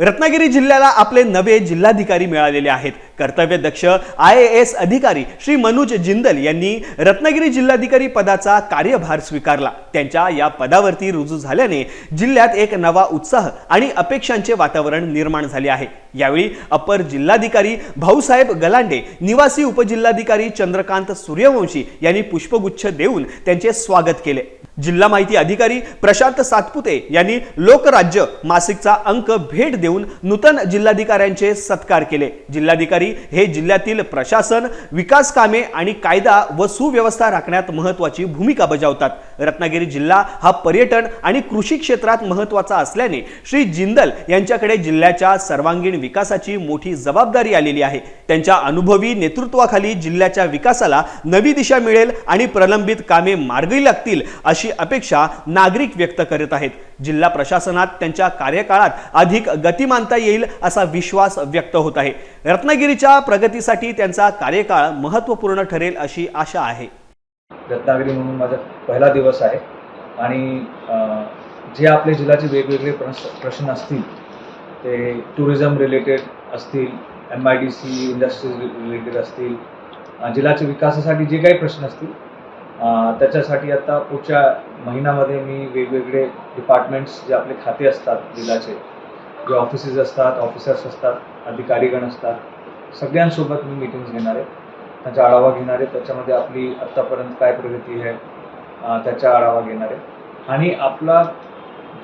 रत्नागिरी जिल्ह्याला आपले नवे जिल्हाधिकारी मिळालेले आहेत. कर्तव्यदक्ष आय ए एस अधिकारी श्री मनोज जिंदल यांनी रत्नागिरी जिल्हाधिकारी पदाचा कार्यभार स्वीकारला. त्यांच्या या पदावरती रुजू झाल्याने जिल्ह्यात एक नवा उत्साह आणि अपेक्षांचे वातावरण निर्माण झाले आहे. यावेळी अपर जिल्हाधिकारी भाऊसाहेब गलांडे निवासी उपजिल्हाधिकारी चंद्रकांत सूर्यवंशी यांनी पुष्पगुच्छ देऊन त्यांचे स्वागत केले. जिल्हा माहिती अधिकारी प्रशांत सातपुते यांनी लोकराज्य मासिकचा अंक भेट देऊन नूतन जिल्हाधिकाऱ्यांचे सत्कार केले. जिल्हाधिकारी हे जिल्ह्यातील प्रशासन विकास कामे आणि कायदा व सुव्यवस्था राखण्यात महत्वाची भूमिका बजावतात. रत्नागिरी जिल्हा हा पर्यटन आणि कृषी क्षेत्रात महत्त्वाचा असल्याने श्री जिंदल यांच्याकडे जिल्ह्याच्या सर्वांगीण विकासाची मोठी जबाबदारी आलेली आहे. त्यांच्या अनुभवी नेतृत्वाखाली जिल्ह्याच्या विकासाला नवी दिशा मिळेल आणि प्रलंबित कामे मार्गी लागतील अशी अपेक्षा नागरिक व्यक्त करत आहेत. जिल्हा प्रशासनात त्यांच्या कार्यकाळात अधिक गतिमानता येईल असा विश्वास व्यक्त होत आहे. रत्नागिरीच्या प्रगतीसाठी त्यांचा कार्यकाळ महत्त्वपूर्ण ठरेल अशी आशा आहे. रत्नागिरी म्हणून माझा पहिला दिवस आहे. आणि जे आपले जिल्ह्याचे वेगवेगळे प्रश्न असतील ते टुरिझम रिलेटेड असतील M I D C industries related असतील जिल्ह्याच्या विकासासाठी जे काही प्रश्न असतील त्याच्यासाठी आता पुढच्या महिन्यामध्ये मी वेगवेगळे डिपार्टमेंट्स जे आपले खाते असतात जिल्ह्याचे जे ऑफिसेस असतात ऑफिसर्स असतात अधिकारीगण असतात सगळ्यांसोबत मी मीटिंग्स घेणार आहे. त्याचा आढावा घेणारे त्याच्यामध्ये आपली आत्तापर्यंत काय प्रगती आहे त्याचा आढावा घेणारे. आणि आपला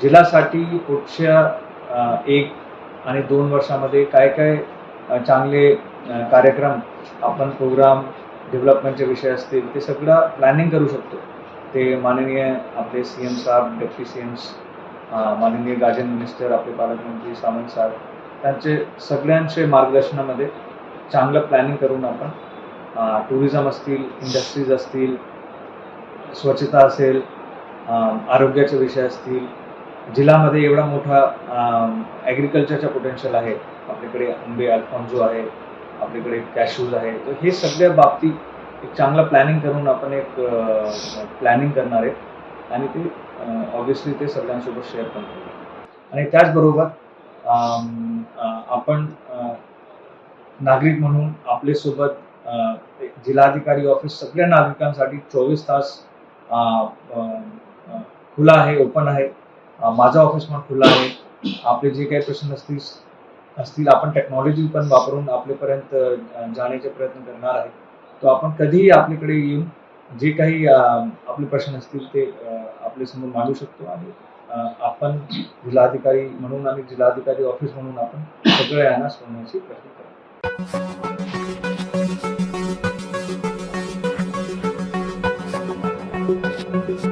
जिल्ह्यासाठी पुढच्या एक आणि दोन वर्षामध्ये काय काय चांगले कार्यक्रम आपण प्रोग्राम डेव्हलपमेंटचे विषय असतील ते सगळं प्लॅनिंग करू शकतो. ते माननीय आपले सी एम साहेब डेप्टी सी एम्स माननीय गार्जन मिनिस्टर आपले पालकमंत्री सावंत साहेब त्यांचे सगळ्यांचे मार्गदर्शनामध्ये चांगलं प्लॅनिंग करून आपण टुरिझम असतील इंडस्ट्रीज असतील स्वच्छता असेल आरोग्याचे विषय असतील जिल्ह्यामध्ये एवढा मोठा ॲग्रिकल्चरचा पोटेन्शियल आहे. आपल्याकडे आंबे अल्फॉन्झो आहे आपल्याकडे कॅशूज आहे. तर हे सगळ्या बाबतीत एक चांगलं प्लॅनिंग करून आपण एक प्लॅनिंग करणार आहे. आणि ते ऑब्विसली ते सगळ्यांसोबत शेअर पण करणार आणि त्याचबरोबर आपण नागरिक म्हणून आपल्यासोबत जिल्हाधिकारी ऑफिस सगळ्या नागरिकांसाठी चोवीस तास खुला आहे ओपन आहे. माझं ऑफिस पण खुलं आहे. आपले जे काही प्रश्न असतील असतील आपण टेक्नॉलॉजी पण वापरून आपल्यापर्यंत जाण्याचे प्रयत्न करणार आहे. तो आपण कधीही आपल्याकडे येऊन जे काही आपले प्रश्न असतील ते आपल्यासमोर मांडू शकतो आणि आपण जिल्हाधिकारी म्हणून आणि जिल्हाधिकारी ऑफिस म्हणून आपण सगळ्या यांना सोडण्याची प्रयत्न करू